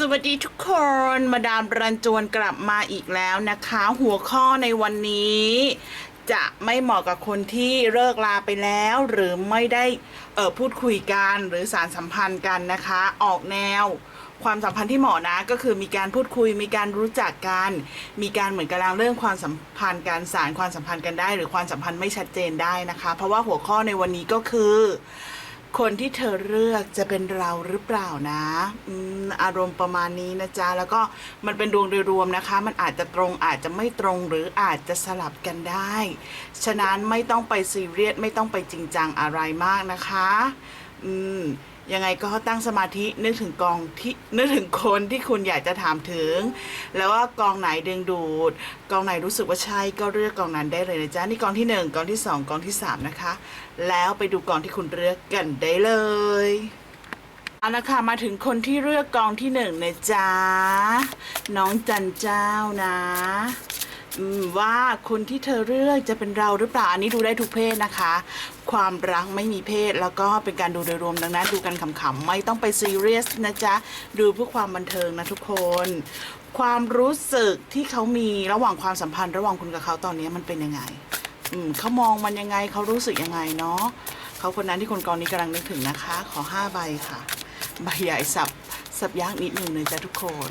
สวัสดีทุกคน มาดามรันจวนกลับมาอีกแล้วนะคะ หัวข้อในวันนี้ จะไม่เหมาะกับคนที่เลิกลาไปแล้ว หรือไม่ได้เออพูดคุยกันหรือสารสัมพันธ์กันนะคะ ออกแนว ความสัมพันธ์ที่เหมาะนะก็คือมีการพูดคุย มีการรู้จักกัน มีการเหมือนกำลังเรื่องความสัมพันธ์การสารความสัมพันธ์กันได้ หรือความสัมพันธ์ไม่ชัดเจนได้นะคะ เพราะว่าหัวข้อในวันนี้ก็คือ คนที่เธอเลือกจะเป็นเราหรือเปล่านะอืมอารมณ์ประมาณนี้นะจ๊ะ แล้วก็มันเป็นดวงโดยรวมนะคะ มันอาจจะตรงอาจจะไม่ตรงหรืออาจจะสลับกันได้ ฉะนั้นไม่ต้องไปซีเรียสไม่ต้องไปจริงจังอะไรมากนะคะ อืม ยังไงก็ตั้งสมาธินึกถึงกองที่นึกถึงคนที่คุณอยากจะถามถึง แล้วว่ากองไหนดึงดูด กองไหนรู้สึกว่าใช่ก็เลือกกองนั้นได้เลยนะจ๊ะนี่กองที่หนึ่งกองที่สองกองที่สามนะคะ แล้วไปดูกองที่คุณเลือกกันได้เลยเอาละค่ะมาถึงคนที่เลือกกองที่หนึ่งนะจ๊ะน้องจันเจ้านะ ว่าคนที่เธอเลือกจะเป็นเราหรือเปล่าอันนี้ดูได้ทุกเพศนะคะ ความรักไม่มีเพศแล้วก็เป็นการดูโดยรวมดังนั้นดูกันขำๆไม่ต้องไปซีเรียสนะจ๊ะ ดูเพื่อความบันเทิงนะทุกคน ความรู้สึกที่เขามีระหว่างความสัมพันธ์ ระหว่างคุณกับเขาตอนนี้มันเป็นยังไงอืมเขามองมันยังไงเขารู้สึกยังไงเนาะเขาคนนั้นที่คนกองนี้กำลังนึกถึงนะคะ ขอห้าใบค่ะใบใหญ่สับสับยากนิดหนึ่งเลยจ้ะทุกคน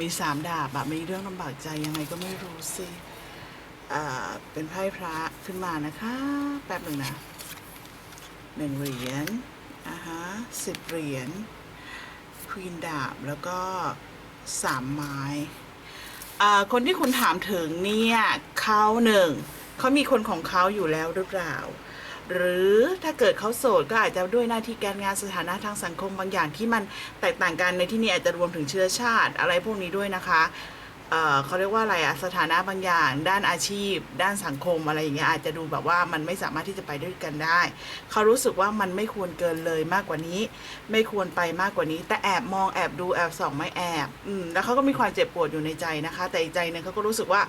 มีสามดาบอะมีเรื่องลำบากใจยังไงก็ไม่รู้สิเป็นไพ่พระขึ้นมานะคะ แป๊บหนึ่งนะหนึ่งเหรียญอ่าฮะสิบเหรียญควีนดาบแล้วก็สามไม้คนที่คุณถามถึงเนี่ยเขาหนึ่งเขามีคนของเขาอยู่แล้วหรือเปล่า หรือถ้าเกิดเขาโสดก็อาจจะด้วยหน้าที่การงานสถานะทางสังคมบางอย่างที่มันแตกต่างกันในที่นี้อาจจะรวมถึงเชื้อชาติอะไรพวกนี้ด้วยนะคะ เขาเรียกว่าอะไรอะสถานะบางอย่าง ด้านอาชีพ ด้านสังคมอะไรอย่างเงี้ยอาจจะดูแบบว่ามันไม่สามารถที่จะไปด้วยกันได้ เขารู้สึกว่ามันไม่ควรเกินเลยมากกว่านี้ ไม่ควรไปมากกว่านี้ แต่แอบมองแอบดูแอบส่องไม่แอบอืมแล้วเขาก็มีความเจ็บปวดอยู่ในใจนะคะ แต่อีกใจหนึงเขาก็รู้สึกว่า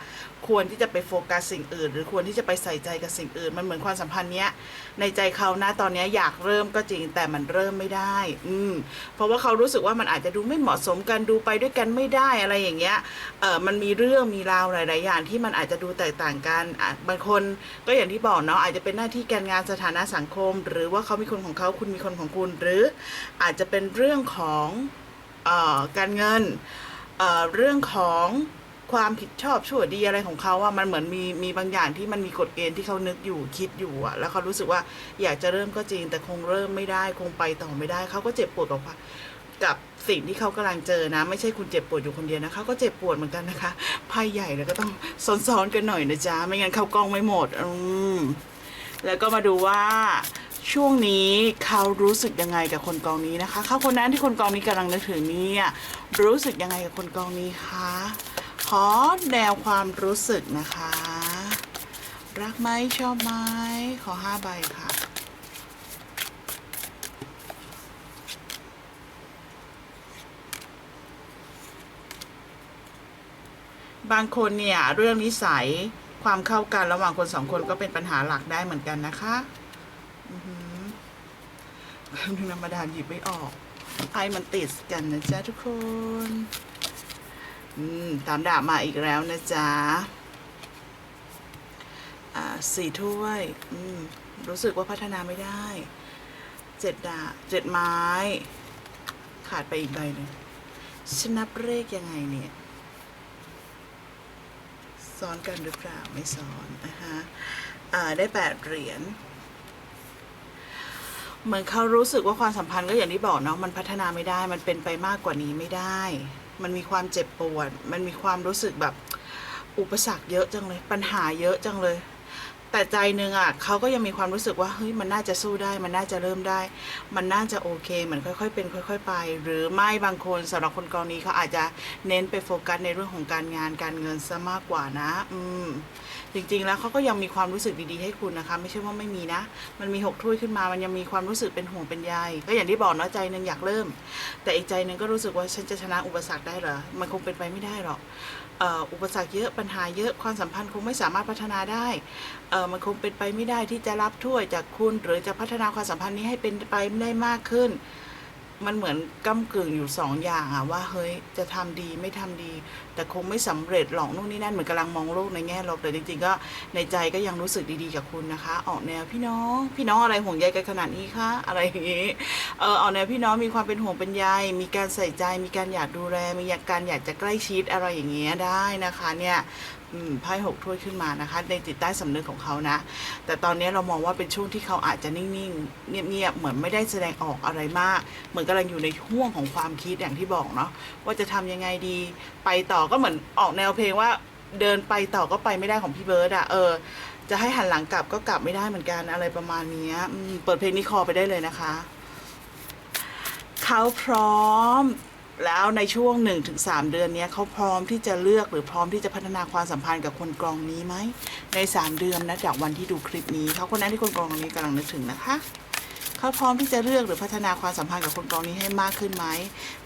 ควรที่จะไปโฟกัสสิ่งอื่น หรือควรที่จะไปใส่ใจกับสิ่งอื่น มันเหมือนความสัมพันธ์เนี้ยในใจเขานะตอนนี้อยากเริ่มก็จริง แต่มันเริ่มไม่ได้ อืมเพราะว่าเขารู้สึกว่ามันอาจจะดูไม่เหมาะสมกันดูไปด้วยกันไม่ได้อะไรอย่างเงี้ยเออมันมีเรื่องมีราวหลาย ๆ อย่างที่มันอาจจะดูแตกต่างกันบางคนก็อย่างที่บอกเนาะอาจจะเป็นหน้าที่การงานสถานะสังคม หรือว่าเขามีคนของเขาคุณมีคนของคุณ หรืออาจจะเป็นเรื่องของออการเงินเเรื่องของความผิดชอบชั่วดีอะไรของเขาอะมันเหมือนมีมีบางอย่างที่มันมีกฎเกณฑ์ที่เขานึกอยู่คิดอยู่อะแล้วเขารู้สึกว่าอยากจะเริ่มก็จริง แต่คงเริ่มไม่ได้คงไปต่อไม่ได้เขาก็เจ็บปวดกับควา กับสิ่งที่เขากำลังเจอนะ ไม่ใช่คุณเจ็บปวดอยู่คนเดียวนะเขาก็เจ็บปวดเหมือนกันนะคะไพ่ใหญ่แล้วก็ต้องซ้อนๆกันหน่อยนะจ๊ะไม่งั้นเข้ากล้องไม่หมด อืมแล้วก็มาดูว่าช่วงนี้เขารู้สึกยังไงกับคนกองนี้นะคะเขาคนนั้นที่คนกองนี้กำลังนึกถึงเนี่ยรู้สึกยังไงกับคนกองนี้คะขอแนวความรู้สึกนะคะ รักไหมชอบไหมขอห้าใบค่ะ บางคนเนี่ยเรื่องนิสัยความเข้ากันระหว่างคนสองคนก็เป็นปัญหาหลักได้เหมือนกันนะคะอือหือแป๊บนึงนะมดาหยิบไม่ออกไพ่มันติดกันนะจ๊ะทุกคน อืม ตามดาบมาอีกแล้วนะจ๊ะ อ่าสี่ถ้วย อืม รู้สึกว่าพัฒนาไม่ได้ เจ็ดดาบเจ็ดไม้ ขาดไปอีกใบหนึ่งฉันนับเลขยังไงเนี่ย ซ้อนกันหรือเปล่าไม่ซ้อนนะคะได้แปดเหรียญเหมือนเขารู้สึกว่าความสัมพันธ์ก็อย่างที่บอกเนาะมันพัฒนาไม่ได้ มันเป็นไปมากกว่านี้ไม่ได้ มันมีความเจ็บปวด มันมีความรู้สึกแบบอุปสรรคเยอะจังเลย ปัญหาเยอะจังเลย แต่ใจหนึ่งอะเขาก็ยังมีความรู้สึกว่าเฮ้ยมันน่าจะสู้ได้ มันน่าจะเริ่มได้ มันน่าจะโอเคเหมือนค่อย ๆ เป็นค่อย ๆ ไป หรือไม่บางคนสำหรับคนกรณีเขาอาจจะเน้นไปโฟกัสในเรื่องของการงานการเงินซะมากกว่านะ อืมจริงๆ แล้วเขาก็ยังมีความรู้สึกดีๆให้คุณนะคะ ไม่ใช่ว่าไม่มีนะ มันมีหกถ้วยขึ้นมามันยังมีความรู้สึกเป็นห่วงเป็นใยก็อย่างที่บอกเนาะใจหนึ่งอยากเริ่ม แต่อีกใจหนึ่งก็รู้สึกว่าฉันจะชนะอุปสรรคได้เหรอมันคงเป็นไปไม่ได้หรอก อุปสรรคเยอะปัญหาเยอะความสัมพันธ์คงไม่สามารถพัฒนาได้มันคงเป็นไปไม่ได้ที่จะรับถ้วยจากคุณ หรือจะพัฒนาความสัมพันธ์นี้ให้เป็นไปได้มากขึ้น มันเหมือนก้ากึ่งอยู่สองอย่างอะว่าเฮ้ยจะทำดีไม่ทำดี แต่คงไม่สำเร็จหรอกนู่นนี่นั่นเหมือนกำลังมองโลกในแง่ลบแต่จริงๆ ก็ในใจก็ยังรู้สึกดีๆกับคุณนะคะ ออกแนวพี่น้องพี่น้องอะไรห่วงใยกันขนาดนี้คะอะไรอย่างงี้เออออกแนวพี่น้องมีความเป็นห่วงเป็นใยมีการใส่ใจมีการอยากดูแลมีการอยากจะใกล้ชิดอะไรอย่างเงี้ยได้นะคะเนี่ย ไพ่หกถ้วยขึ้นมานะคะ ในจิตใต้สำนึกของเขานะ แต่ตอนนี้เรามองว่าเป็นช่วงที่เขาอาจจะนิ่งๆ เงียบๆ เหมือนไม่ได้แสดงออกอะไรมาก เหมือนกำลังอยู่ในห่วงของความคิดอย่างที่บอกเนาะว่าจะทำยังไงดี ไปต่อก็เหมือนออกแนวเพลงว่าเดินไปต่อก็ไปไม่ได้ของพี่เบิร์ดอะเออจะให้หันหลังกลับก็กลับไม่ได้เหมือนกันอะไรประมาณนี้เปิดเพลงนี้คอไปได้เลยนะคะ เขาพร้อม แล้วในช่วง 1-3 เดือนนี้เขาพร้อมที่จะเลือกหรือพร้อมที่จะพัฒนาความสัมพันธ์กับคนกรองนี้ไหม ใน 3 เดือนนะจากวันที่ดูคลิปนี้เขาคนนั้นที่คนกรองนี้กำลังนึกถึงนะคะเขาพร้อมที่จะเลือกหรือพัฒนาความสัมพันธ์กับคนกรองนี้ให้มากขึ้นไหม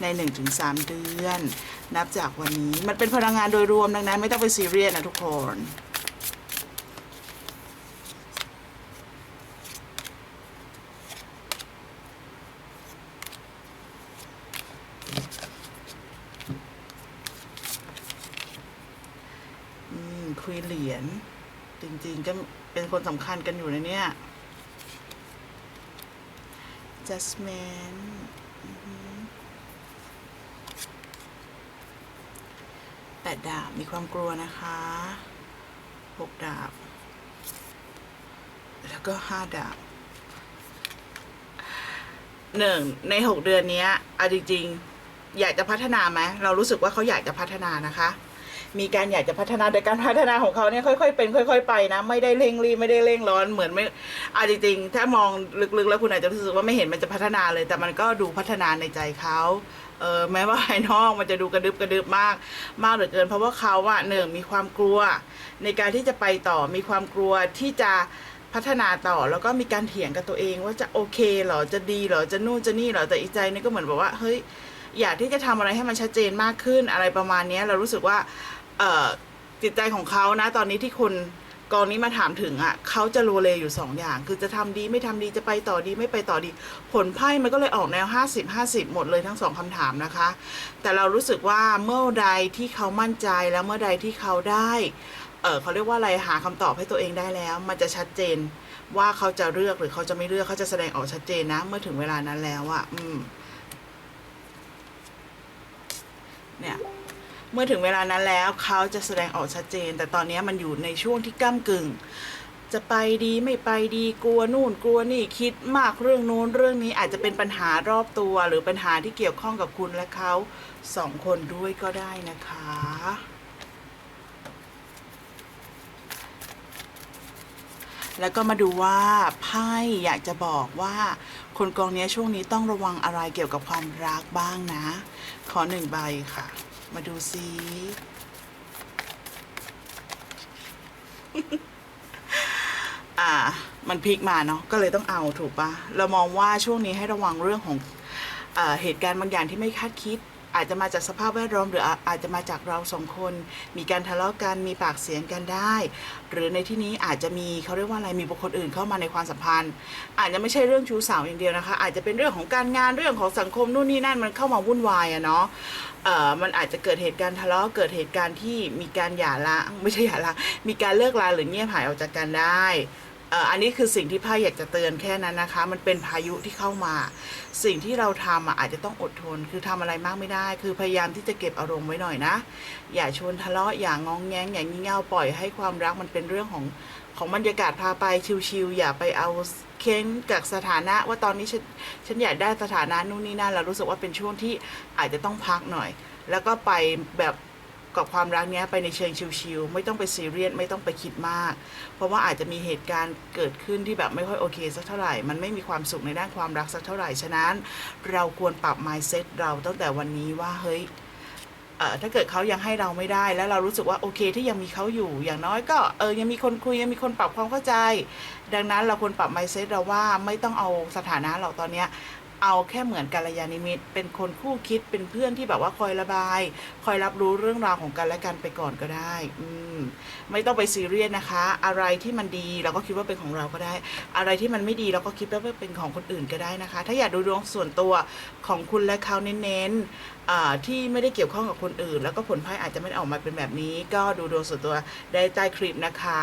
ใน 1-3 เดือน นับจากวันนี้มันเป็นพลังงานโดยรวมดังนั้น ไม่ต้องไปซีเรียสนะทุกคน อืมคุยเหรียญจริงๆ ก็เป็น คนสำคัญกันอยู่นะเนี่ย Jasmine อือหือแปดดาบมีความกลัวนะคะหกดาบ แล้วก็ห้าดาบหนึ่งในหกเดือนนี้เอาจริงๆ อยากจะพัฒนาไหม เรารู้สึกว่าเขาอยากจะพัฒนานะคะ มีการอยากจะพัฒนาแต่การพัฒนาของเขาเนี่ยค่อย ๆ เป็นค่อย ๆ ไปนะ ไม่ได้เร่งรีบไม่ได้เร่งร้อนเหมือนไม่อาจริงๆถ้ามองลึกๆ แล้วคุณอาจจะรู้สึกว่าไม่เห็นมันจะพัฒนาเลย แต่มันก็ดูพัฒนาในใจเขาเออแม้ว่าภายนอกมันจะดูกระดึบกระดึบมาก มากเหลือเกิน เพราะว่าเขาอะหนึ่งมีความกลัว ในการที่จะไปต่อมีความกลัวที่จะพัฒนาต่อแล้วก็มีการเถียงกับตัวเองว่าจะโอเคเหรอจะดีเหรอจะนู่นจะนี่เหรอแต่อีกใจนึงก็เหมือนแบบว่าเฮ้ยอยากที่จะทำอะไรให้มันชัดเจนมากขึ้นอะไรประมาณนี้เรารู้สึกว่า จิตใจของเขานะ ตอนนี้ที่คุณกองนี้มาถามถึงอะ่ะเขาจะโลเลอยู่สองอย่าง คือจะทำดีไม่ทำดีจะไปต่อดีไม่ไปต่อดี ผลไพ่มันก็เลยออกแนว 50 50 หมดเลยทั้งสองคำถามนะคะ แต่เรารู้สึกว่าเมื่อใดที่เขามั่นใจแล้วเมื่อใดที่เขาได้เออเขาเรียกว่าอะไรหาคำตอบให้ตัวเองได้แล้ว มันจะชัดเจนว่าเขาจะเลือกหรือเขาจะไม่เลือกเขาจะแสดงออกชัดเจนนะ เมื่อถึงเวลานั้นแล้วอะ่ะอืมเนี่ย เมื่อถึงเวลานั้นแล้วเขาจะแสดงออกชัดเจน แต่ตอนนี้มันอยู่ในช่วงที่ก้ากึ่ง จะไปดีไม่ไปดีกลัวนู่นกลัวนี่คิดมากเรื่องนู้นเรื่องนี้อาจจะเป็นปัญหารอบตัว หรือปัญหาที่เกี่ยวข้องกับคุณและเขาสองคนด้วยก็ได้นะคะแล้วก็มาดูว่าไพ่อยากจะบอกว่า คนกองนี้ช่วงนี้ต้องระวังอะไรเกี่ยวกับความรักบ้างนะ ขอหนึ่งใบค่ะ มาดูซิ อ่า มันพลิกมาเนาะ ก็เลยต้องเอาถูกปะเรามองว่าช่วงนี้ให้ระวังเรื่องของอเหตุการณ์บางอย่างที่ไม่คาดคิด อาจจะมาจากสภาพแวดล้อมหรืออาจจะมาจากเราสองคน มีการทะเลาะกันมีปากเสียงกันได้ หรือในที่นี้อาจจะมีเขาเรียกว่าอะไรมีบุคคลอื่นเข้ามาในความสัมพันธ์ อาจจะไม่ใช่เรื่องชู้สาวอย่างเดียวนะคะ อาจจะเป็นเรื่องของการงานเรื่องของสังคมนู่นนี่นั่นมันเข้ามาวุ่นวายอะเนาะมันอาจจะเกิดเหตุการณ์ทะเลาะเกิดเหตุการณ์ที่มีการหย่าร้างไม่ใช่หย่าร้างมีการเลิกลาหรือเงียบหายออกจากกันได้ อันนี้คือสิ่งที่พ่อยากจะเตือนแค่นั้นนะคะ มันเป็นพายุที่เข้ามา สิ่งที่เราทำอะอาจจะต้องอดทน คือทำอะไรมากไม่ได้ คือพยายามที่จะเก็บอารมณ์ไว้หน่อยนะ อย่าชวนทะเลาะ อย่างงองแงงอย่างงี่เง่าปล่อยให้ความรักมันเป็นเรื่องของของบรรยากาศพาไปชิวๆอย่าไปเอาเค้นกับสถานะว่าตอนนี้ฉันฉันอยากได้สถานะนู่นนี่นั่นเรารู้สึกว่าเป็นช่วงที่อาจจะต้องพักหน่อย แล้วก็ไปแบบ กับความรักเนี้ยไปในเชิงชิวๆไม่ต้องไปซีเรียสไม่ต้องไปคิดมาก เพราะว่าอาจจะมีเหตุการณ์เกิดขึ้นที่แบบไม่ค่อยโอเคสักเท่าไหร่ มันไม่มีความสุขในด้านความรักสักเท่าไหร่ฉะนั้น เราควรปรับ mindset เราตั้งแต่วันนี้ว่าเฮ้ยเอ่อถ้าเกิดเขายังให้เราไม่ได้ แล้วเรารู้สึกว่าโอเคที่ยังมีเขาอยู่ อย่างน้อยก็เออยังมีคนคุยยังมีคนปรับความเข้าใจ ดังนั้นเราควรปรับ mindset เราว่าไม่ต้องเอาสถานะเราตอนเนี้ย เอาแค่เหมือนกัลยาณมิตร เป็นคนคู่คิดเป็นเพื่อนที่แบบว่าคอยระบาย คอยรับรู้เรื่องราวของกันและกันไปก่อนก็ได้ อืมไม่ต้องไปซีเรียสนะคะ อะไรที่มันดีเราก็คิดว่าเป็นของเราก็ได้ อะไรที่มันไม่ดีเราก็คิดว่าเป็นของคนอื่นก็ได้นะคะ ถ้าอยากดูดวงส่วนตัวของคุณและเขาเน้นๆ ที่ไม่ได้เกี่ยวข้องกับคนอื่น แล้วก็ผลไพ่อาจจะไม่ไออกมาเป็นแบบนี้ ก็ดูดวงส่วนตัวได้ใต้คลิปนะคะ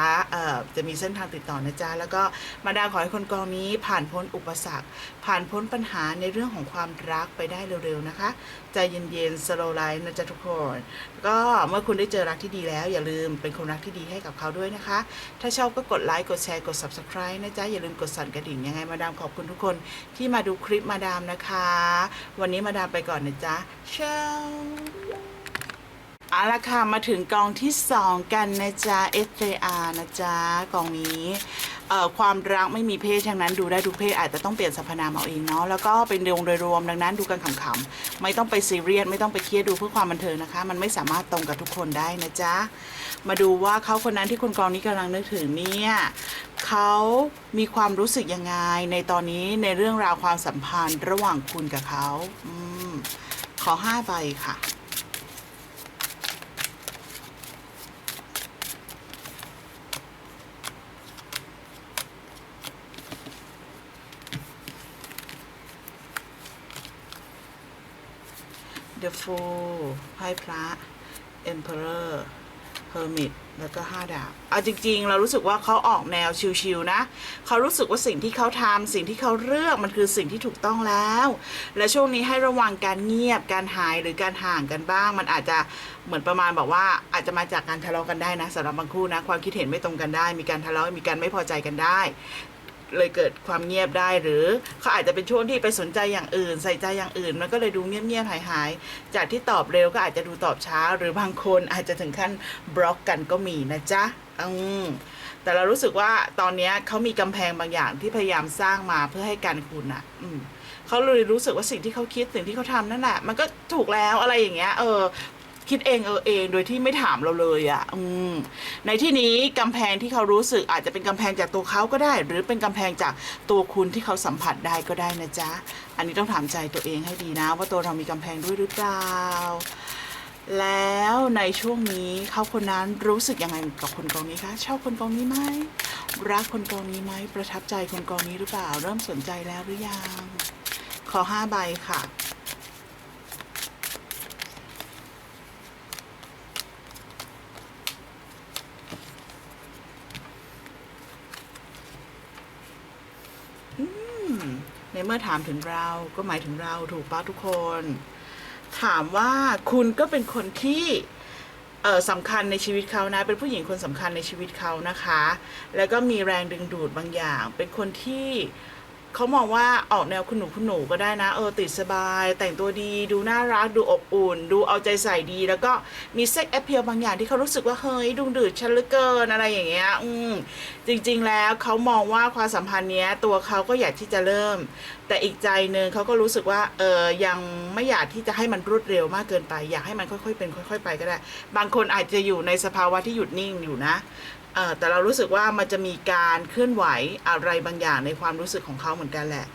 จะมีเส้นทางติดต่อนะจ๊ะแล้วก็มาดามขอให้คนกองนี้ผ่านพ้นอุปสรรค ผ่านพ้นปัญหาในเรื่องของความรักไปได้เร็วๆนะคะ ใจเย็นๆสโลไลน์นะจ๊ะทุกคน ก็เมื่อคุณได้เจอรักที่ดีแล้ว อย่าลืมเป็นคนรักที่ดีให้กับเขาด้วยนะคะ ถ้าชอบก็กดไลค์กดแชร์กด subscribe นะจ๊ะอย่าลืมกดสั่นกระดิ่งยังไงมาดามขอบคุณทุกคนที่มาดูคลิปมาดามนะคะ วันนี้มาดามไปก่อนนะจ๊ะเช้าเอาละค่ะมาถึงกองที่ 2 กันนะจ๊ะ SJR นะจ๊ะกองนี้ อ่อความรักไม่มีเพศทั้งนั้นดูได้ทุกเพศอาจจะต้องเปลี่ยนสรรพนามเอาเองเนาะแล้วก็เป็นดวงโดยรวมดังนั้นดูกันขำๆไม่ต้องไปซีเรียสไม่ต้องไปเครียดดูเพื่อความบันเทิงนะคะ มันไม่สามารถตรงกับทุกคนได้นะจ๊ะมาดูว่าเขาคนนั้นที่คุณกองนี้กำลังนึกถึงเนี่ยเขามีความรู้สึกยังไงในตอนนี้ในเรื่องราวความสัมพันธ์ระหว่างคุณกับเขาอขอห้าใบค่ะ The Fool ไพ่พระ Emperor Hermit แล้วก็ห้าดาบเอาจริง ๆ เรารู้สึกว่าเขาออกแนวชิลๆนะ เขารู้สึกว่าสิ่งที่เขาทำสิ่งที่เขาเลือกมันคือสิ่งที่ถูกต้องแล้ว และช่วงนี้ให้ระวังการเงียบ การหายหรือการห่างกันบ้าง มันอาจจะเหมือนประมาณบอกว่า อาจจะมาจากการทะเลาะกันได้นะสำหรับบางคู่นะ ความคิดเห็นไม่ตรงกันได้ มีการทะเลาะ มีการไม่พอใจกันได้ เลยเกิดความเงียบได้หรือเขาอาจจะเป็นช่วงที่ไปสนใจอย่างอื่น ใส่ใจอย่างอื่น มันก็เลยดูเงียบๆหายๆ จากที่ตอบเร็วก็อาจจะดูตอบช้า หรือบางคนอาจจะถึงขั้นบล็อกกันก็มีนะจ๊ะอืมแต่เรารู้สึกว่าตอนนี้เขามีกำแพงบางอย่างที่พยายามสร้างมาเพื่อให้กันคุณอะอืมเขาเลยรู้สึกว่าสิ่งที่เขาคิดสิ่งที่เขาทำนั่นแหละมันก็ถูกแล้วอะไรอย่างเงี้ยเออ คิดเองเออเองโดยที่ไม่ถามเราเลยอะ่ะ อืม ในที่นี้กำแพงที่เขารู้สึกอาจจะเป็นกำแพงจากตัวเขาก็ได้ หรือเป็นกำแพงจากตัวคุณที่เขาสัมผัสได้ก็ได้นะจ๊ะ อันนี้ต้องถามใจตัวเองให้ดีนะ ว่าตัวเรามีกำแพงด้วยหรือเปล่า แล้วในช่วงนี้เขาคนนั้นรู้สึกยังไงกับคนกองนี้คะชอบคนกองนี้ไหมรักคนกองนี้ไหมประทับใจคนกองนี้หรือเปล่า เริ่มสนใจแล้วหรือยังขอห้าใบค่ะ ในเมื่อถามถึงเราก็หมายถึงเราถูกป้าทุกคน ถามว่าคุณก็เป็นคนที่เออสำคัญในชีวิตเขานะ เป็นผู้หญิงคนสำคัญในชีวิตเขานะคะ แล้วก็มีแรงดึงดูดบางอย่าง เป็นคนที่เขามองว่าออกแนวคุณหนูคุณหนูก็ได้นะ เออติดสบาย แต่งตัวดี ดูน่ารัก ดูอบอุ่น ดูเอาใจใส่ดี แล้วก็มีเซ็กแอพเพียบางอย่างที่เขารู้สึกว่า เฮ้ยดุงดืดฉันเหลือเกินอะไรอย่างเงี้ยอืมจริง ๆ แล้วเขามองว่าความสัมพันธ์เนี้ย ตัวเขาก็อยากที่จะเริ่มแต่อีกใจหนึ่งเขาก็รู้สึกว่าเออยังไม่อยากที่จะให้มันรวดเร็วมากเกินไป อยากให้มันค่อยๆเป็นค่อย ๆ ไปก็ได้ บางคนอาจจะอยู่ในสภาวะที่หยุดนิ่งอยู่นะเออแต่เรารู้สึกว่ามันจะมีการเคลื่อนไหวอะไรบางอย่างในความรู้สึกของเขาเหมือนกันแหละ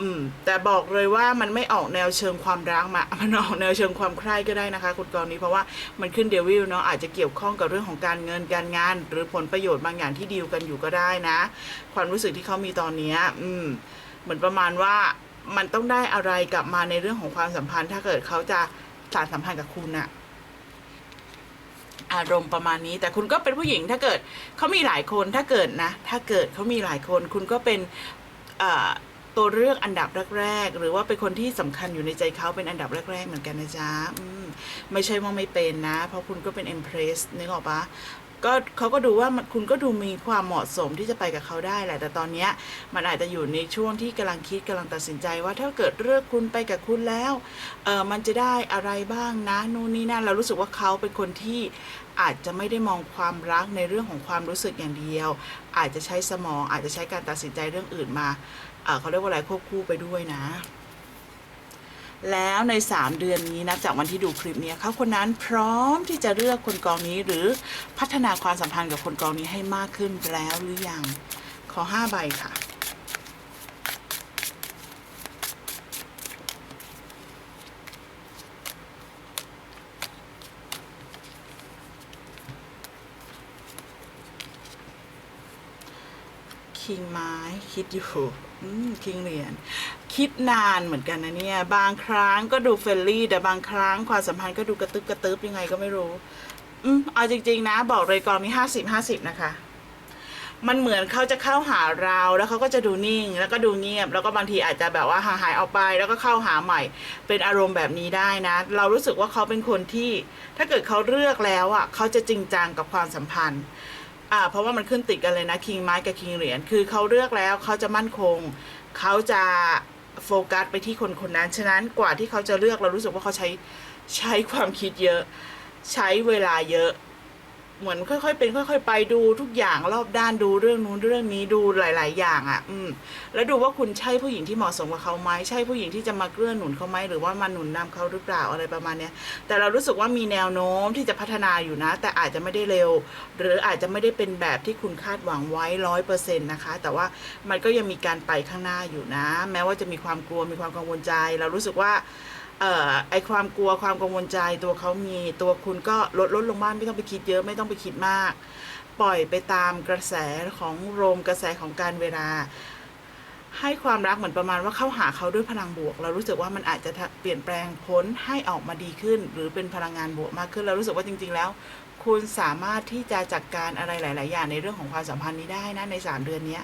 อืม แต่บอกเลยว่ามันไม่ออกแนวเชิงความรักมา มันออกแนวเชิงความใคร่ก็ได้นะคะ คุณกรณีเพราะว่ามันขึ้นเดวิลเนาะอาจจะเกี่ยวข้องกับเรื่องของการเงินการงาน หรือผลประโยชน์บางอย่างที่ดีลกันอยู่ก็ได้นะ ความรู้สึกที่เขามีตอนเนี้ อืม เหมือนประมาณว่ามันต้องได้อะไรกลับมาในเรื่องของความสัมพันธ์ ถ้าเกิดเขาจะสานสัมพันธ์กับคุณอะอารมณ์ประมาณนี้ แต่คุณก็เป็นผู้หญิงถ้าเกิดเขามีหลายคนถ้าเกิดนะ ถ้าเกิดเขามีหลายคน คุณก็เป็นตัวเลือกอันดับแรกๆหรือว่าเป็นคนที่สำคัญอยู่ในใจเขาเป็นอันดับแรกๆเหมือนกันนะจ๊ะมไม่ใช่ว่าไม่เป็นนะ เพราะคุณก็เป็นเอ็มเพรสนึกออกปะ ก็เขาก็ดูว่าคุณก็ดูมีความเหมาะสมที่จะไปกับเขาได้แหละ แต่ตอนนี้มันอาจจะอยู่ในช่วงที่กำลังคิดกำลังตัดสินใจว่าถ้าเกิดเลือกคุณไปกับคุณแล้วเออมันจะได้อะไรบ้างนะนู่นนี่นั่นเรารู้สึกว่าเขาเป็นคนที่อาจจะไม่ได้มองความรักในเรื่องของความรู้สึกอย่างเดียว อาจจะใช้สมองอาจจะใช้การตัดสินใจเรื่องอื่นมาเเขาเรียกว่าอะไรควบคู่ไปด้วยนะ แล้วใน 3 เดือนนี้นับจากวันที่ดูคลิปนี้เขาคนนั้นพร้อมที่จะเลือกคนกองนี้หรือพัฒนาความสัมพันธ์กับคนกองนี้ให้มากขึ้นแล้วหรือยัง ขอ 5 ใบค่ะคิงไม้คิดอยู่คิงเหรียญ คิดนานเหมือนกันนะเนี่ย บางครั้งก็ดูเฟรนลี่ แต่บางครั้งความสัมพันธ์ก็ดูกระตึบกระตึบยังไงก็ไม่รู้ อืมเอาจริง ๆ นะ บอกเลยกองนี้ห้าสิบห้าสิบนะคะ มันเหมือนเขาจะเข้าหาเราแล้วเขาก็จะดูนิ่ง แล้วก็ดูเงียบ แล้วก็บางทีอาจจะแบบว่าหายหายออกไป แล้วก็เข้าหาใหม่ เป็นอารมณ์แบบนี้ได้นะ เรารู้สึกว่าเขาเป็นคนที่ ถ้าเกิดเขาเลือกแล้วอะเขาจะจริงจังกับความสัมพันธ์อ่าเพราะว่ามันขึ้นติดกันเลยนะคิงไม้กับคิงเหรียญคือเขาเลือกแล้วเขาจะมั่นคงเขาจะ โฟกัสไปที่คนคนนั้น ฉะนั้นกว่าที่เขาจะเลือกเรารู้สึกว่าเขาใช้ใช้ความคิดเยอะ ใช้เวลาเยอะ เหมือนค่อยๆเป็นค่อย ๆ ไปดูทุกอย่างรอบด้านดูเรื่องนู้นเรื่องนี้ดูหลาย ๆ อย่างอะ่ะ อืม แล้วดูว่าคุณใช่ผู้หญิงที่เหมาะสมกับเขาไหมใช่ผู้หญิงที่จะมาเกื้อหนุนเขาไหมหรือว่ามาหนุนนำเขาหรือเปล่าอะไรประมาณเนี้ยแต่เรารู้สึกว่ามีแนวโน้มที่จะพัฒนาอยู่นะ แต่อาจจะไม่ได้เร็ว หรืออาจจะไม่ได้เป็นแบบที่คุณคาดหวังไว้ร้อยเปอร์เซ็นต์นะคะ แต่ว่ามันก็ยังมีการไปข้างหน้าอยู่นะ แม้ว่าจะมีความกลัวมีความกังวลใจ เรารู้สึกว่า ไอความกลัวความกังวลใจตัวเขามีตัวคุณก็ลดลดลงบ้างไม่ต้องไปคิดเยอะไม่ต้องไปคิดมาก ปล่อยไปตามกระแสของลมกระแสของการเวลา ให้ความรักเหมือนประมาณว่าเข้าหาเขาด้วยพลังบวก เรารู้สึกว่ามันอาจจะเปลี่ยนแปลงพ้นให้ออกมาดีขึ้น หรือเป็นพลังงานบวกมากขึ้น เรารู้สึกว่าจริง ๆ แล้ว คุณสามารถที่จะจัดการอะไรหลาย ๆ อย่างในเรื่องของความสัมพันธ์นี้ได้นะใน 3 เดือนนี้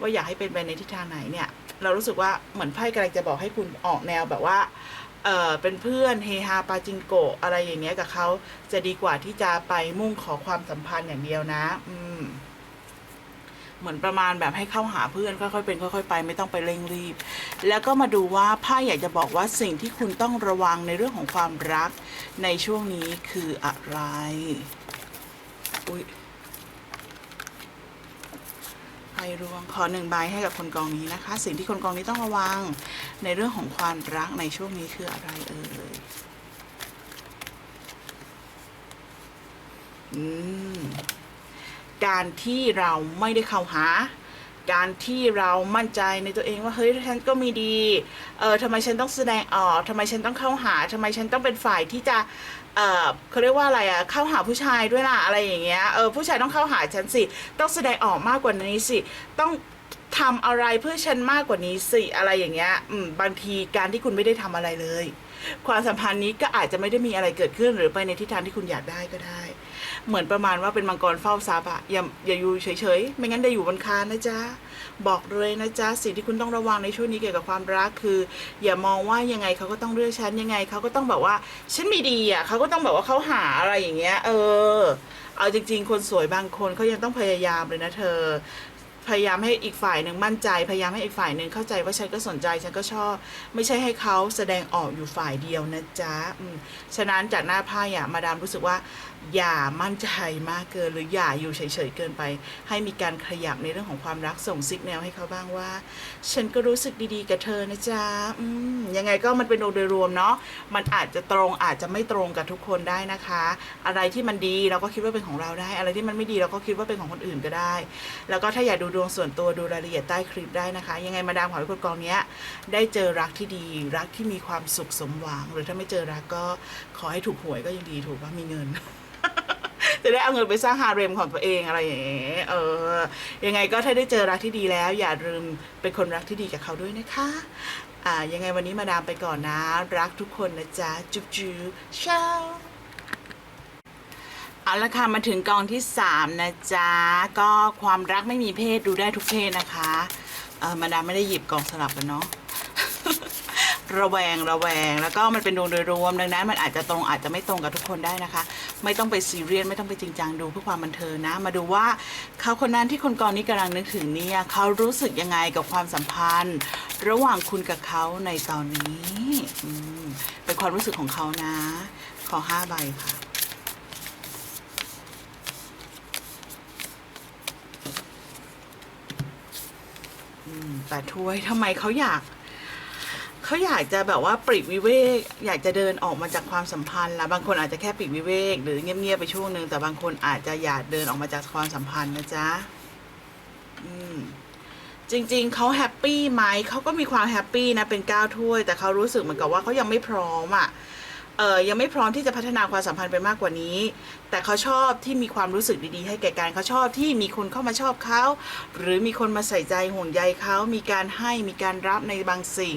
ว่าอยากให้เป็นไปในทิศทางไหนเนี่ยเรารู้สึกว่าเหมือนไพ่กำลังจะบอกให้คุณออกแนวแบบว่า เออเป็นเพื่อนเฮฮาปาจิงโกะอะไรอย่างเงี้ยกับเขาจะดีกว่าที่จะไปมุ่งขอความสัมพันธ์อย่างเดียวนะ อืม เหมือนประมาณแบบให้เข้าหาเพื่อนค่อยๆเป็นค่อย ๆ ไป ไม่ต้องไปเร่งรีบ แล้วก็มาดูว่าไพ่อยากจะบอกว่าสิ่งที่คุณต้องระวังในเรื่องของความรักในช่วงนี้คืออะไร อุ้ยไพ่ รวงขอหนึ่งใบให้กับคนกองนี้นะคะ สิ่งที่คนกองนี้ต้องระวังในเรื่องของความรักในช่วงนี้คืออะไรเอ่ยการที่เราไม่ได้เข้าหา การที่เรามั่นใจในตัวเองว่าเฮ้ยฉันก็มีดี เออทำไมฉันต้องแสดงออกทำไมฉันต้องเข้าหาทำไมฉันต้องเป็นฝ่ายที่จะ เออเขาเรียกว่าอะไรอะเข้าหาผู้ชายด้วยล่ะอะไรอย่างเงี้ยเออผู้ชายต้องเข้าหาฉันสิ ต้องแสดงออกมากกว่านี้สิ ต้องทำอะไรเพื่อฉันมากกว่านี้สิอะไรอย่างเงี้ยอืมบางทีการที่คุณไม่ได้ทำอะไรเลย ความสัมพันธ์นี้ก็อาจจะไม่ได้มีอะไรเกิดขึ้นหรือไปในทิศทางที่คุณอยากได้ก็ได้ เหมือนประมาณว่าเป็นมังกรเฝ้าทรัพย์อะอย่าอย่าอยู่เฉยๆไม่งั้นจะอยู่บนคานนะจ๊ะ บอกเลยนะจ๊ะสิ่งที่คุณต้องระวังในช่วงนี้เกี่ยวกับความรักคือ อย่ามองว่ายังไงเขาก็ต้องเลือกฉันยังไงเขาก็ต้องแบบว่าฉันมีดีอะเขาก็ต้องแบบว่าเขาหาอะไรอย่างเงี้ย เออ เอาจริง ๆ คนสวยบางคนเขายังต้องพยายามเลยนะเธอพยายามให้อีกฝ่ายหนึ่งมั่นใจ พยายามให้อีกฝ่ายหนึ่งเข้าใจว่าฉันก็สนใจฉันก็ชอบ ไม่ใช่ให้เขาแสดงออกอยู่ฝ่ายเดียวนะจ๊ะฉะนั้นจากหน้าไพ่อะมาดามรู้สึกว่า อย่ามั่นใจมากเกินหรืออย่าอยู่เฉยๆเกินไป ให้มีการขยับในเรื่องของความรักส่งซิกแนลให้เขาบ้างว่า ฉันก็รู้สึกดีๆกับเธอนะจ๊ะยังไงก็มันเป็นโดยรวมเนาะมันอาจจะตรงอาจจะไม่ตรงกับทุกคนได้นะคะ อะไรที่มันดีเราก็คิดว่าเป็นของเราได้ อะไรที่มันไม่ดีเราก็คิดว่าเป็นของคนอื่นก็ได้ แล้วก็ถ้าอยากดูดวงส่วนตัวดูรายละเอียดใต้คลิปได้นะคะ ยังไงมาดามขอให้คนกองเนี้ยได้เจอรักที่ดีรักที่มีความสุขสมหวัง หรือถ้าไม่เจอรักก็ อให้ถูกหวยก็ยังดีถูกว่ามีเงิน จะได้เอาเงินไปสร้างฮาเร็มของตัวเองอะไรอย่างเงี้ยเออ ยังไงก็ถ้าได้เจอรักที่ดีแล้ว อย่าลืมเป็นคนรักที่ดีกับเขาด้วยนะคะ อ่า ยังไงวันนี้มาดามไปก่อนนะ รักทุกคนนะจ๊ะ จุ๊บจุ๊บเช้าเอาละค่ะมาถึงกองที่ 3 นะจ๊ะ ก็ความรักไม่มีเพศดูได้ทุกเพศนะคะ เออมาดามไม่ได้หยิบกองสลับกันเนาะ ระแวงระแวง แล้วก็มันเป็นดวงโดยรวม ดังนั้นมันอาจจะตรงอาจจะไม่ตรงกับทุกคนได้นะคะ ไม่ต้องไปซีเรียสไม่ต้องไปจริงจังดูเพื่อความบันเทิงนะ มาดูว่าเขาคนนั้นที่คนกองนี้กำลังนึกถึงเนี่ยเขารู้สึกยังไงกับความสัมพันธ์ ระหว่างคุณกับเขาในตอนนี้เป็นความรู้สึกของเขานะ ขอห้าใบค่ะแต่ถ้วยทำไมเขาอยาก เขาอยากจะแบบว่าปลีกวิเวก อยากจะเดินออกมาจากความสัมพันธ์ละบางคนอาจจะแค่ปลีกวิเวก หรือเงียบๆไปช่วงหนึ่งแต่บางคนอาจจะอยากเดินออกมาจากความสัมพันธ์นะจ๊ะอืมจริง ๆ เขาแฮปปี้ไหมเขาก็มีความแฮปปี้นะเป็นก้าวถ้วย แต่เขารู้สึกเหมือนกับว่าเขายังไม่พร้อมอะ่ะเออยังไม่พร้อมที่จะพัฒนาความสัมพันธ์ไปมากกว่านี้ แต่เขาชอบที่มีความรู้สึกดีๆ ให้แก่กันเขาชอบที่มีคนเข้ามาชอบเขาหรือมีคนมาใส่ใจห่วงใยเขามีการให้มีการรับในบางสิ่ง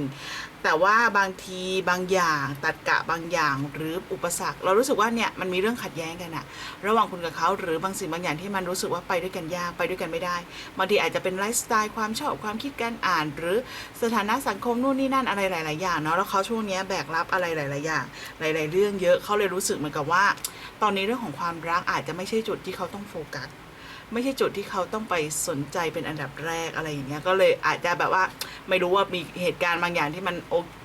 แต่ว่าบางทีบางอย่างตัดกะบางอย่างหรืออุปสรรค เรารู้สึกว่าเนี่ยมันมีเรื่องขัดแย้งกันอะระหว่างคุณกับเขาหรือบางสิ่งบางอย่างที่มันรู้สึกว่าไปด้วยกันยากไปด้วยกันไม่ได้บางทีอาจจะเป็นไลฟ์สไตล์ความชอบความคิดการอ่าน หรือสถานะสังคมนู่นนี่นั่นอะไรหลาย ๆ อย่างเนาะแล้วเขาช่วงนี้แบกรับอะไรหลาย ๆ อย่าง หลาย ๆ เรื่องเยอะเขาเลยรู้สึกเหมือนกับว่า ตอนนี้เรื่องของความรักอาจจะไม่ใช่จุดที่เขาต้องโฟกัส ไม่ใช่จุดที่เขาต้องไปสนใจเป็นอันดับแรกอะไรอย่างเงี้ยก็เลยอาจจะแบบว่าไม่รู้ว่ามีเหตุการณ์บางอย่างที่มัน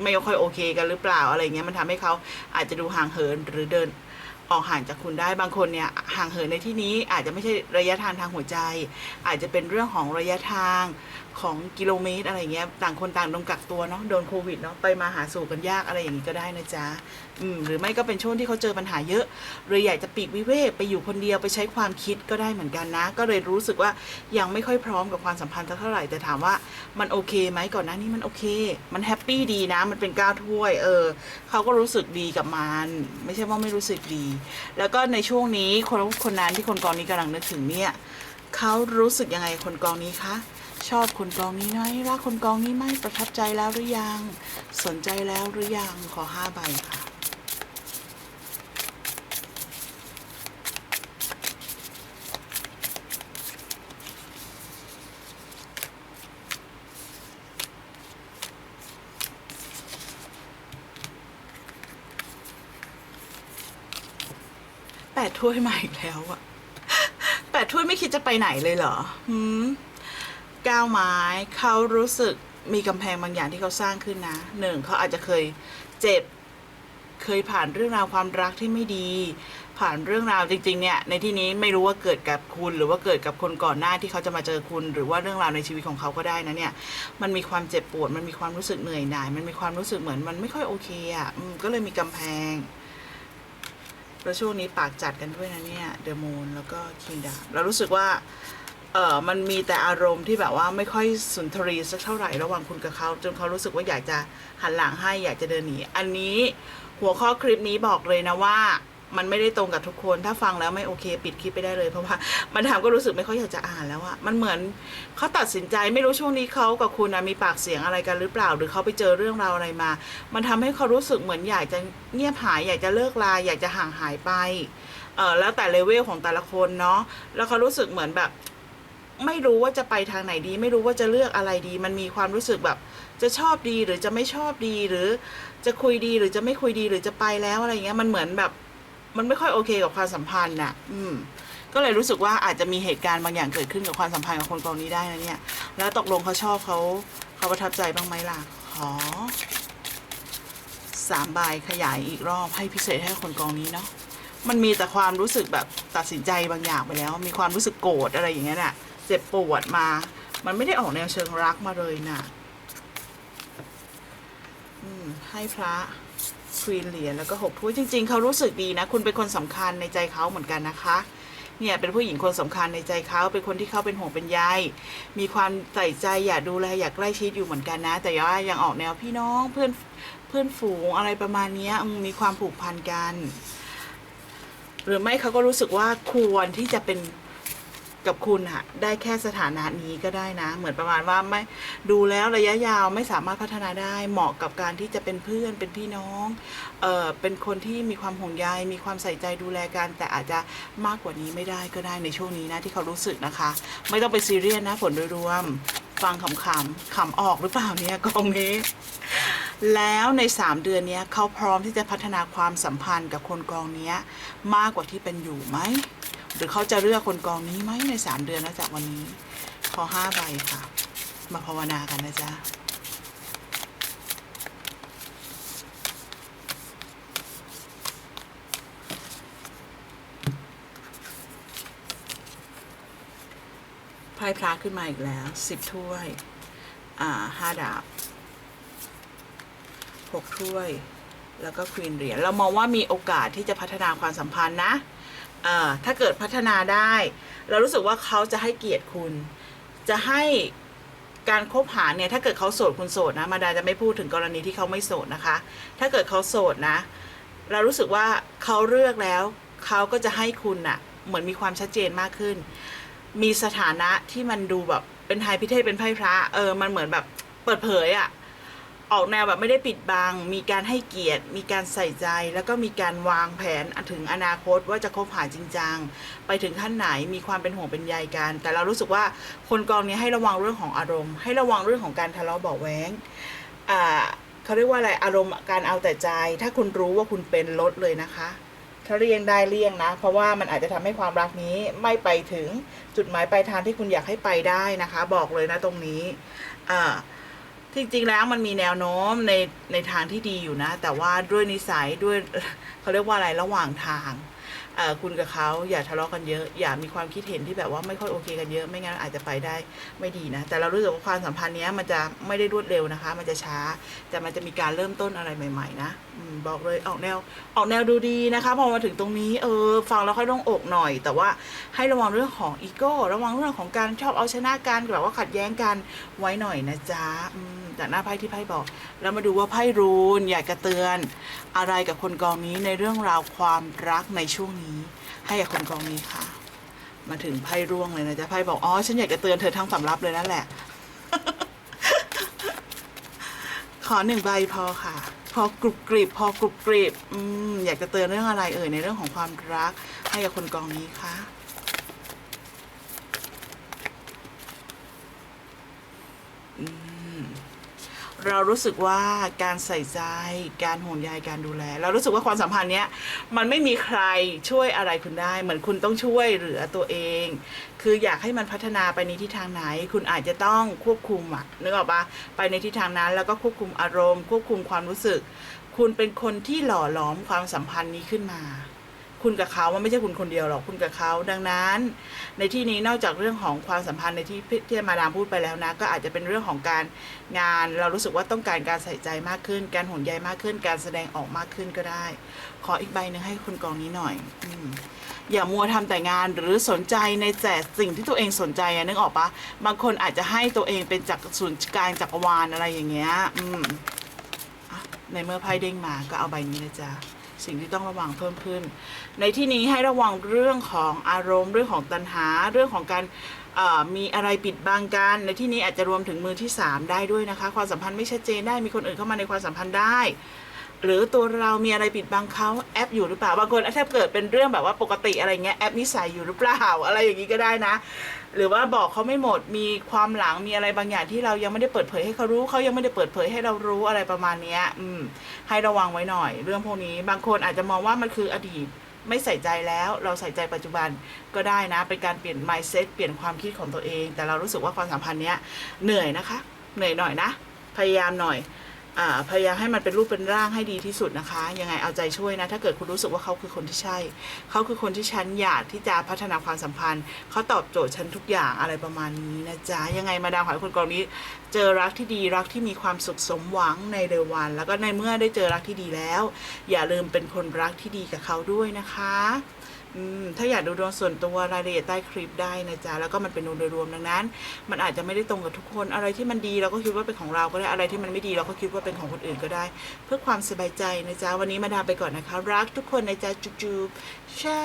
ไม่ค่อยโอเคกันหรือเปล่าอะไรเงี้ยมันทำให้เขาอาจจะดูห่างเหินหรือเดินออกห่างจากคุณได้บางคนเนี่ยห่างเหินในที่นี้อาจจะไม่ใช่ระยะทางทางหัวใจ อาจจะเป็นเรื่องของระยะทางของกิโลเมตรอะไรเงี้ยต่างคนต่างโดนกักตัวเนาะโดนโควิดเนาะไปมาหาสู่กันยากอะไรอย่างงี้ก็ได้นะจ๊ะอืมหรือไม่ก็เป็นช่วงที่เขาเจอปัญหาเยอะเลยอยากจะปีกวิเวกไปอยู่คนเดียวไปใช้ความคิดก็ได้เหมือนกันนะ ก็เลยรู้สึกว่ายังไม่ค่อยพร้อมกับความสัมพันธ์สักเท่าไหร่แต่ถามว่ามันโอเคไหมก่อนหน้านี้มันโอเค มันแฮปปี้ดีนะ มันเป็นก้าวถ้วย เออเขาก็รู้สึกดีกับมันไม่ใช่ว่าไม่รู้สึกดี แล้วก็ในช่วงนี้คนคนนั้นที่คนกองนี้กำลังนึกถึงเนี่ยเขารู้สึกยังไงคนกองนี้คะ ชอบคนกองนี้ไหมรักคนกองนี้ไหมประทับใจแล้วหรือยัง สนใจแล้วหรือยังขอห้าใบค่ะแปดถ้วยมาอีกแล้วอะแปดถ้วยไม่คิดจะไปไหนเลยเหรอหืม ก้าวไม้เขารู้สึกมีกำแพงบางอย่างที่เขาสร้างขึ้นนะหนึ่งเขาอาจจะเคยเจ็บ เคยผ่านเรื่องราวความรักที่ไม่ดี ผ่านเรื่องราวจริง ๆ เนี่ย ในที่นี้ไม่รู้ว่าเกิดกับคุณหรือว่าเกิดกับคนก่อนหน้าที่เขาจะมาเจอคุณ หรือว่าเรื่องราวในชีวิตของเขาก็ได้นะเนี่ย มันมีความเจ็บปวด มันมีความรู้สึกเหนื่อยหน่าย มันมีความรู้สึกเหมือนมันไม่ค่อยโอเคอะก็เลยมีกำแพงแล้วช่วงนี้ปากจัดกันด้วยนะเนี่ยเดอะมูนแล้วก็คิงดาเรารู้สึกว่า เออมันมีแต่อารมณ์ที่แบบว่าไม่ค่อยสุนทรีสักเท่าไหร่ระหว่างคุณกับเขาจนเขารู้สึกว่าอยากจะหันหลังให้อยากจะเดินหนีอันนี้หัวข้อคลิปนี้บอกเลยนะว่ามันไม่ได้ตรงกับทุกคนถ้าฟังแล้วไม่โอเค ปิดคลิปไปได้เลยเพราะว่ามันทำก็รู้สึกไม่ค่อยอยากจะอ่านแล้วอะมันเหมือนเขาตัดสินใจไม่รู้ช่วงนี้เขากับคุณอะมีปากเสียงอะไรกันหรือเปล่า หรือเขาไปเจอเรื่องราวอะไรมา มันทำให้เขารู้สึกเหมือนอยากจะเงียบหายอยากจะเลิกลาอยากจะห่างหายไปเออแล้วแต่เลเวลของแต่ละคนเนาะแล้วเขารู้สึกเหมือนแบบ ไม่รู้ว่าจะไปทางไหนดี ไม่รู้ว่าจะเลือกอะไรดี มันมีความรู้สึกแบบ จะชอบดีหรือจะไม่ชอบดีหรือ จะคุยดีหรือจะไม่คุยดีหรือจะไปแล้วอะไรเงี้ยมันเหมือนแบบ มันไม่ค่อยโอเคกับความสัมพันธ์น่ะ อืม ก็เลยรู้สึกว่าอาจจะมีเหตุการณ์บางอย่างเกิดขึ้นกับความสัมพันธ์กับคนกองนี้ได้นะเนี่ย แล้วตกลงเขาชอบเขาเขาประทับใจบ้างไหมล่ะขอสามใบขยายอีกรอบให้พิเศษให้คนกองนี้เนาะมันมีแต่ความรู้สึกแบบตัดสินใจบางอย่างไปแล้ว มีความรู้สึกโกรธอะไรอย่างเงี้ยน่ะ เจ็บปวดมา มันไม่ได้ออกแนวเชิงรักมาเลยน่ะให้พระควีนเหรียญแล้วก็หกถ้วยจริง ๆเขารู้สึกดีนะ คุณเป็นคนสำคัญในใจเขาเหมือนกันนะคะ เนี่ยเป็นผู้หญิงคนสำคัญในใจเขาเป็นคนที่เขาเป็นห่วงเป็นใยมีความใส่ใจอยากดูแลอยากใกล้ชิดอยู่เหมือนกันนะ แต่ว่ายังออกแนวพี่น้องเพื่อนเพื่อนฝูงอะไรประมาณนี้มีความผูกพันกัน หรือไม่เขาก็รู้สึกว่าควรที่จะเป็น กับคุณอะได้แค่สถานะนี้ก็ได้นะ เหมือนประมาณว่าไม่ดูแล้วระยะยาวไม่สามารถพัฒนาได้เหมาะกับการที่จะเป็นเพื่อนเป็นพี่น้องเออเป็นคนที่มีความห่วงใยมีความใส่ใจดูแลกัน แต่อาจจะมากกว่านี้ไม่ได้ก็ได้ในช่วงนี้นะที่เขารู้สึกนะคะ ไม่ต้องไปซีเรียสนะผลโดยรวม ฟังขำๆขำออกหรือเปล่าเนี่ยกองนี้แล้วใน 3 เดือนนี้เขาพร้อมที่จะพัฒนาความสัมพันธ์กับคนกองนี้มากกว่าที่เป็นอยู่ไหม หรือเขาจะเลือกคนกองนี้ไหมใน3เดือนแล้วจากวันนี้ ขอห้าใบค่ะ มาภาวนากันนะจ๊ะไพ่พระขึ้นมาอีกแล้วสิบถ้วย อ่าห้าดาบหกถ้วย แล้วก็ควีนเหรียญเรามองว่ามีโอกาสที่จะพัฒนาความสัมพันธ์นะ ถ้าเกิดพัฒนาได้ เรารู้สึกว่าเขาจะให้เกียรติคุณ จะให้การคบหาเนี่ยถ้าเกิดเขาโสดคุณโสดนะมาดาจะไม่พูดถึงกรณีที่เขาไม่โสดนะคะ ถ้าเกิดเขาโสดนะ เรารู้สึกว่าเขาเลือกแล้วเขาก็จะให้คุณอะเหมือนมีความชัดเจนมากขึ้น มีสถานะที่มันดูแบบเป็นไทยพิเทศเป็นไพ่พระเออมันเหมือนแบบเปิดเผยอะ ออกแนวแบบไม่ได้ปิดบัง มีการให้เกียรติ มีการใส่ใจ แล้วก็มีการวางแผนถึงอนาคตว่าจะคบหาจริงจัง ไปถึงขั้นไหน มีความเป็นห่วงเป็นใยกัน แต่เรารู้สึกว่าคนกองนี้ให้ระวังเรื่องของอารมณ์ ให้ระวังเรื่องของการทะเลาะเบาแว้งอ่าเขาเรียกว่าอะไร อารมณ์การเอาแต่ใจ ถ้าคุณรู้ว่าคุณเป็นลดเลยนะคะถ้าเลี่ยงได้เลี่ยงนะ เพราะว่ามันอาจจะทำให้ความรักนี้ไม่ไปถึงจุดหมายปลายทางที่คุณอยากให้ไปได้นะคะ บอกเลยนะตรงนี้อ่า จริงๆแล้วมันมีแนวโน้มในในทางที่ดีอยู่นะ แต่ว่าด้วยนิสัยด้วยเขาเรียกว่าอะไรระหว่างทาง คุณกับเขาอย่าทะเลาะกันเยอะ อย่ามีความคิดเห็นที่แบบว่าไม่ค่อยโอเคกันเยอะ ไม่งั้นอาจจะไปได้ไม่ดีนะ แต่เรารู้สึกว่าความสัมพันธ์เนี้ยมันจะไม่ได้รวดเร็วนะคะ มันจะช้า แต่มันจะมีการเริ่มต้นอะไรใหม่ ๆ นะอบอกเลยออกแนวออกแนวดูดีนะคะพอมาถึงตรงนี้เออฟังแล้วค่อยต้องอกหน่อย แต่ว่าให้ระวังเรื่องของอีโก้ระวังเรื่องของการชอบเอาชนะกันแบบว่าขัดแย้งกันไว้หน่อยนะจ๊ะอืมจากหน้าไพ่ที่ไพ่บอก แล้วมาดูว่าไพ่รูนอยากจะเตือน อะไรกับคนกองนี้ในเรื่องราวความรักในช่วงนี้ ให้กับคนกองนี้ค่ะ มาถึงไพ่ร่วงเลยนะจ๊ะไพ่บอกอ๋อฉันอยากจะเตือนเธอทั้งสำรับเลยนั่นแหละ ขอหนึ่งใบพอค่ะ พอกรุบกริบพอกรุบกริบอืมอยากจะเตือนเรื่องอะไรเอ่ยในเรื่องของความรักให้กับคนกองนี้คะ เรารู้สึกว่าการใส่ใจ การห่วงใยการดูแล เรารู้สึกว่าความสัมพันธ์เนี้ยมันไม่มีใครช่วยอะไรคุณได้ เหมือนคุณต้องช่วยเหลือตัวเอง คืออยากให้มันพัฒนาไปในทิศทางไหน คุณอาจจะต้องควบคุมอะนึกออกปะไปในทิศทางนั้นแล้วก็ควบคุมอารมณ์ ควบคุมความรู้สึก คุณเป็นคนที่หล่อหลอมความสัมพันธ์นี้ขึ้นมา คุณกับเขามันไม่ใช่คุณคนเดียวหรอกคุณกับเขาดังนั้น ในที่นี้นอกจากเรื่องของความสัมพันธ์ในที่ที่มาดามพูดไปแล้วนะ ก็อาจจะเป็นเรื่องของการงาน เรารู้สึกว่าต้องการการใส่ใจมากขึ้น การห่วงใยมากขึ้น การแสดงออกมากขึ้นก็ได้ ขออีกใบหนึ่งให้คุณกองนี้หน่อยออย่ามัวทำแต่งานหรือสนใจในแต่สิ่งที่ตัวเองสนใจอะนึกออกปะบางคนอาจจะให้ตัวเองเป็นจักรศูนย์กลางจักรวาลอะไรอย่างเงี้ย อืมอะในเมื่อไพ่เด้งมาก็เอาใบนี้นะจ๊ะ สิ่งที่ต้องระวังเพิ่มขึ้น ในที่นี้ให้ระวังเรื่องของอารมณ์เรื่องของตัณหาเรื่องของการมีอะไรปิดบังกัน ในที่นี้อาจจะรวมถึงมือที่สามได้ด้วยนะคะ ความสัมพันธ์ไม่ชัดเจนได้มีคนอื่นเข้ามาในความสัมพันธ์ได้ หรือตัวเรามีอะไรปิดบังเขาแอปอยู่หรือเปล่าบางคนถ้าเกิดเป็นเรื่องแบบว่าปกติอะไรเงี้ยแอปนิสัยอยู่หรือเปล่าอะไรอย่างนี้ก็ได้นะ หรือว่าบอกเขาไม่หมดมีความหลังมีอะไรบางอย่างที่เรายังไม่ได้เปิดเผยให้เขารู้เขายังไม่ได้เปิดเผยให้เรารู้อะไรประมาณเนี้ย อืม ให้ระวังไว้หน่อย เรื่องพวกนี้ บางคนอาจจะมองว่ามันคืออดีตไม่ใส่ใจแล้วเราใส่ใจปัจจุบันก็ได้นะ เป็นการเปลี่ยน mindset เปลี่ยนความคิดของตัวเอง แต่เรารู้สึกว่าความสัมพันธ์เนี้ยเหนื่อยนะคะ เหนื่อยหน่อยนะ พยายามหน่อย พยายามให้มันเป็นรูปเป็นร่างให้ดีที่สุดนะคะ ยังไงเอาใจช่วยนะ ถ้าเกิดคุณรู้สึกว่าเขาคือคนที่ใช่ เขาคือคนที่ฉันอยากที่จะพัฒนาความสัมพันธ์ เขาตอบโจทย์ฉันทุกอย่างอะไรประมาณนี้นะจ๊ะ ยังไงมาดามขอให้คนกองนี้ เจอรักที่ดีรักที่มีความสุขสมหวังในเร็ววัน แล้วก็ในเมื่อได้เจอรักที่ดีแล้ว อย่าลืมเป็นคนรักที่ดีกับเขาด้วยนะคะ อืมถ้าอยากดูดวงส่วนตัวรายละเอียดใต้คลิปได้นะจ๊ะแล้วก็มันเป็นดวงโดยรวมดังนั้น มันอาจจะไม่ได้ตรงกับทุกคนอะไรที่มันดีเราก็คิดว่าเป็นของเราก็ได้อะไรที่มันไม่ดีเราก็คิดว่าเป็นของคนอื่นก็ได้ เพื่อความสบายใจนะจ๊ะวันนี้มาดามไปก่อนนะคะ รักทุกคนนะจ๊ะจุ๊บๆเช้า